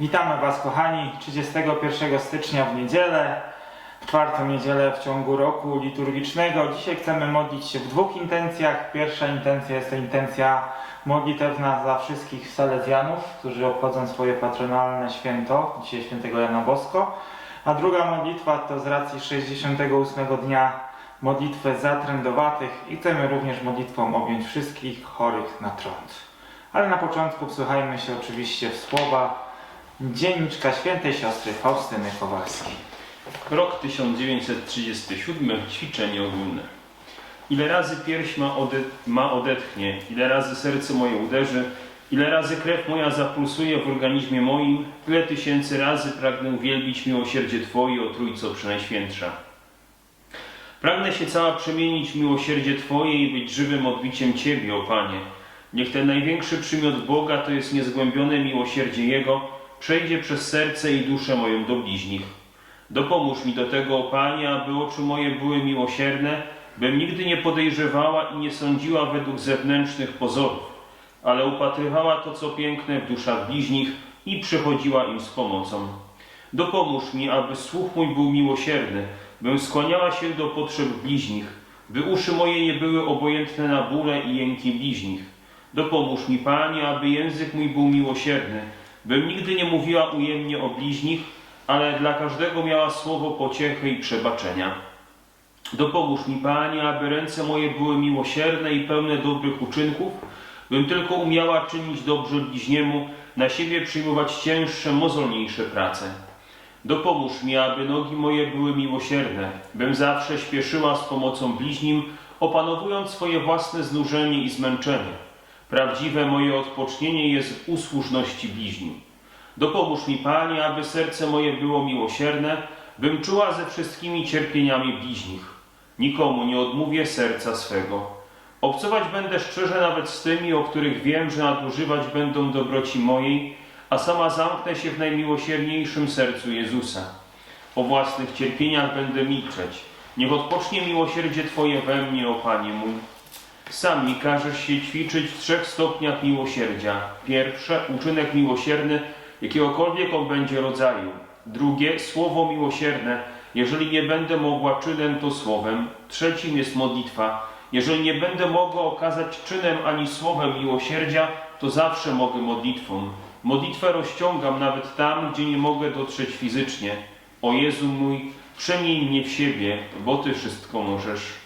Witamy Was kochani 31 stycznia w niedzielę, w czwartą niedzielę w ciągu roku liturgicznego. Dzisiaj chcemy modlić się w dwóch intencjach. Pierwsza intencja jest to intencja modlitewna za wszystkich salezjanów, którzy obchodzą swoje patronalne święto, dzisiaj świętego Jana Bosko. A druga modlitwa to z racji 68 dnia modlitwę za trędowatych i chcemy również modlitwą objąć wszystkich chorych na trąd. Ale na początku wsłuchajmy się oczywiście w słowa dzienniczka świętej siostry Faustyny Kowalskiej. Rok 1937, ćwiczenie ogólne. Ile razy pierś ma, ode, ma odetchnie, ile razy serce moje uderzy, ile razy krew moja zapulsuje w organizmie moim, tyle tysięcy razy pragnę wielbić miłosierdzie Twoje, o Trójco Przenajświętsza. Pragnę się cała przemienić miłosierdzie Twoje i być żywym odbiciem Ciebie, o Panie. Niech ten największy przymiot Boga, to jest niezgłębione miłosierdzie Jego, przejdzie przez serce i duszę moją do bliźnich. Dopomóż mi do tego, Panie, aby oczy moje były miłosierne, bym nigdy nie podejrzewała i nie sądziła według zewnętrznych pozorów, ale upatrywała to, co piękne w duszach bliźnich i przychodziła im z pomocą. Dopomóż mi, aby słuch mój był miłosierny, bym skłaniała się do potrzeb bliźnich, by uszy moje nie były obojętne na bóle i jęki bliźnich. Dopomóż mi, Panie, aby język mój był miłosierny, bym nigdy nie mówiła ujemnie o bliźnich, ale dla każdego miała słowo pociechy i przebaczenia. Dopomóż mi, Panie, aby ręce moje były miłosierne i pełne dobrych uczynków, bym tylko umiała czynić dobrze bliźniemu, na siebie przyjmować cięższe, mozolniejsze prace. Dopomóż mi, aby nogi moje były miłosierne, bym zawsze śpieszyła z pomocą bliźnim, opanowując swoje własne znużenie i zmęczenie. Prawdziwe moje odpocznienie jest w usłużności bliźnim. Dopomóż mi, Panie, aby serce moje było miłosierne, bym czuła ze wszystkimi cierpieniami bliźnich. Nikomu nie odmówię serca swego. Obcować będę szczerze nawet z tymi, o których wiem, że nadużywać będą dobroci mojej, a sama zamknę się w najmiłosierniejszym sercu Jezusa. O własnych cierpieniach będę milczeć. Niech odpocznie miłosierdzie Twoje we mnie, o Panie mój. Sam mi każesz się ćwiczyć w trzech stopniach miłosierdzia. Pierwsze, uczynek miłosierny, jakiegokolwiek on będzie rodzaju. Drugie, słowo miłosierne. Jeżeli nie będę mogła czynem, to słowem. Trzecim jest modlitwa. Jeżeli nie będę mogła okazać czynem ani słowem miłosierdzia, to zawsze mogę modlitwą. Modlitwę rozciągam nawet tam, gdzie nie mogę dotrzeć fizycznie. O Jezu mój, przemień mnie w siebie, bo Ty wszystko możesz.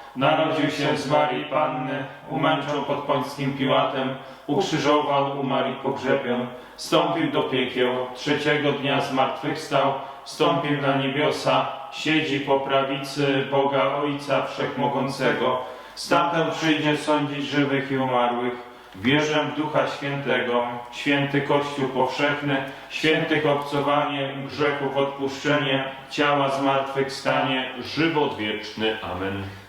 narodził się z Marii Panny, umęczał pod Pońskim Piłatem, ukrzyżował, umarł i pogrzebion, wstąpił do piekieł, trzeciego dnia zmartwychwstał, wstąpił na niebiosa, siedzi po prawicy Boga Ojca Wszechmogącego, stamtąd przyjdzie sądzić żywych i umarłych. Wierzę w Ducha Świętego, święty Kościół powszechny, świętych obcowanie, grzechów odpuszczenie, ciała zmartwychwstanie, Żywot wieczny. Amen.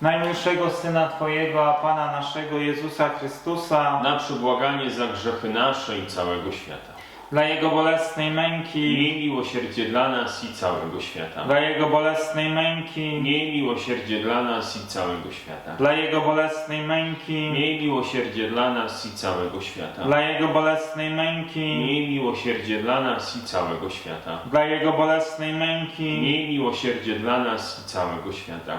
najmilszego Syna Twojego, a Pana naszego Jezusa Chrystusa, na przebłaganie za grzechy nasze i całego świata. dla Jego bolesnej męki, Miej miłosierdzie dla nas i całego świata. dla Jego bolesnej męki, Miej miłosierdzie dla nas i całego świata. dla Jego bolesnej męki, Miej miłosierdzie dla nas i całego świata. dla Jego bolesnej męki, Miej miłosierdzie dla nas i całego świata. dla Jego bolesnej męki, Miej miłosierdzie dla nas i całego świata.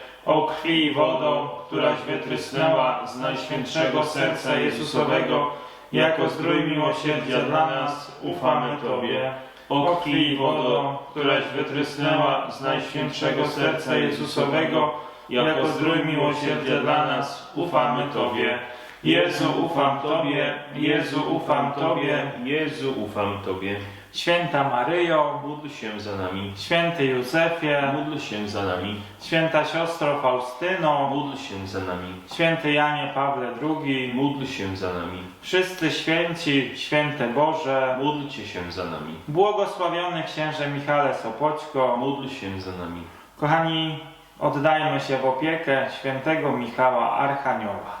O krwi i Wodo, któraś wytrysnęła z najświętszego serca Jezusowego, jako zdrój miłosierdzia dla nas, ufamy Tobie. O krwi i wodo, któraś wytrysnęła z najświętszego serca Jezusowego, jako zdrój miłosierdzia dla nas, ufamy Tobie. Jezu, ufam Tobie, Jezu, ufam Tobie. Jezu, ufam Tobie. Święta Maryjo, Módl się za nami. święty Józefie, Módl się za nami. święta siostro Faustyno, Módl się za nami. święty Janie Pawle II, Módl się za nami. wszyscy święci, święte Boże, Módlcie się za nami. błogosławiony księże Michale Sopoćko, Módl się za nami. Kochani, oddajmy się w opiekę świętego Michała Archanioła.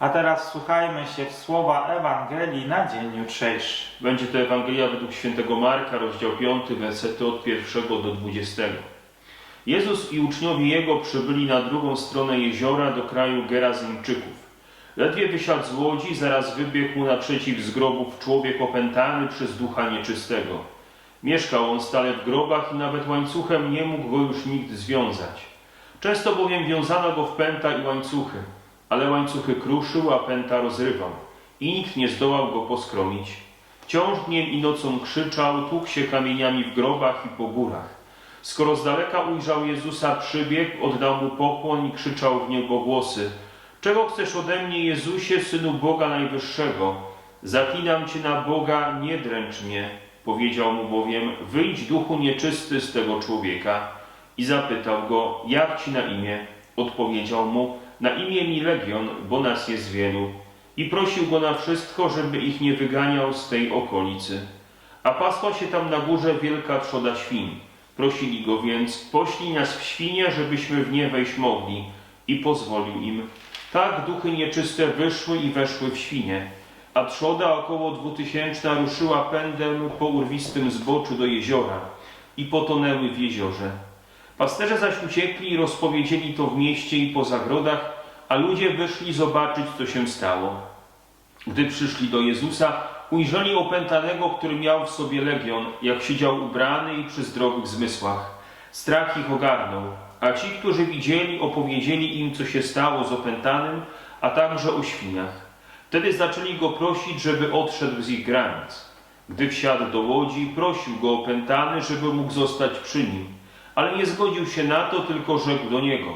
A teraz słuchajmy się w słowa Ewangelii na dzień jutrzejszy. Będzie to Ewangelia według świętego Marka, rozdział 5, wersety od 1 do 20. Jezus i uczniowie Jego przybyli na drugą stronę jeziora do kraju Gerazyńczyków. Ledwie wysiadł z łodzi, zaraz wybiegł naprzeciw z grobów człowiek opętany przez ducha nieczystego. Mieszkał on stale w grobach i nawet łańcuchem nie mógł go już nikt związać. Często bowiem wiązano go w pęta i łańcuchy, ale łańcuchy kruszył, a pęta rozrywał i nikt nie zdołał go poskromić. Wciąż dniem i nocą krzyczał, tłukł się kamieniami w grobach i po górach. Skoro z daleka ujrzał Jezusa, przybiegł, oddał mu pokłon i krzyczał w niebo głosy. Czego chcesz ode mnie, Jezusie, Synu Boga Najwyższego? Zaklinam Cię na Boga, nie dręcz mnie. Powiedział mu bowiem, wyjdź duchu nieczysty z tego człowieka. I zapytał go, jak Ci na imię? Odpowiedział mu, na imię mi Legion, bo nas jest wielu. I prosił go na wszystko, żeby ich nie wyganiał z tej okolicy. A pasła się tam na górze wielka trzoda świń. Prosili go więc, poślij nas w świnie, żebyśmy w nie wejść mogli. I pozwolił im. Tak duchy nieczyste wyszły i weszły w świnie. A trzoda około dwutysięczna ruszyła pędem po urwistym zboczu do jeziora i potonęły w jeziorze. Pasterze zaś uciekli i rozpowiedzieli to w mieście i po zagrodach, a ludzie wyszli zobaczyć, co się stało. Gdy przyszli do Jezusa, ujrzeli opętanego, który miał w sobie legion, jak siedział ubrany i przy zdrowych zmysłach. Strach ich ogarnął, a ci, którzy widzieli, opowiedzieli im, co się stało z opętanym, a także o świniach. Wtedy zaczęli go prosić, żeby odszedł z ich granic. Gdy wsiadł do łodzi, prosił go opętany, żeby mógł zostać przy nim. Ale nie zgodził się na to, tylko rzekł do niego: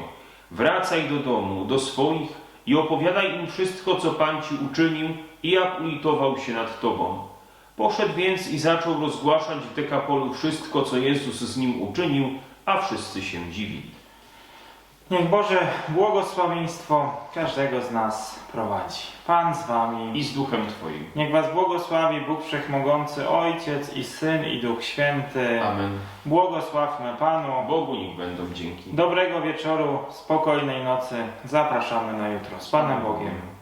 Wracaj do domu, do swoich i opowiadaj im wszystko, co Pan ci uczynił i jak ulitował się nad tobą. Poszedł więc i zaczął rozgłaszać w Dekapolu wszystko, co Jezus z nim uczynił, a wszyscy się dziwili. Niech Boże błogosławieństwo każdego z nas prowadzi. Pan z Wami. I z duchem Twoim. Niech Was błogosławi Bóg Wszechmogący, Ojciec i Syn i Duch Święty. Amen. Błogosławmy Panu. Bogu niech będą dzięki. Dobrego wieczoru, spokojnej nocy. Zapraszamy na jutro. Z Panem Bogiem.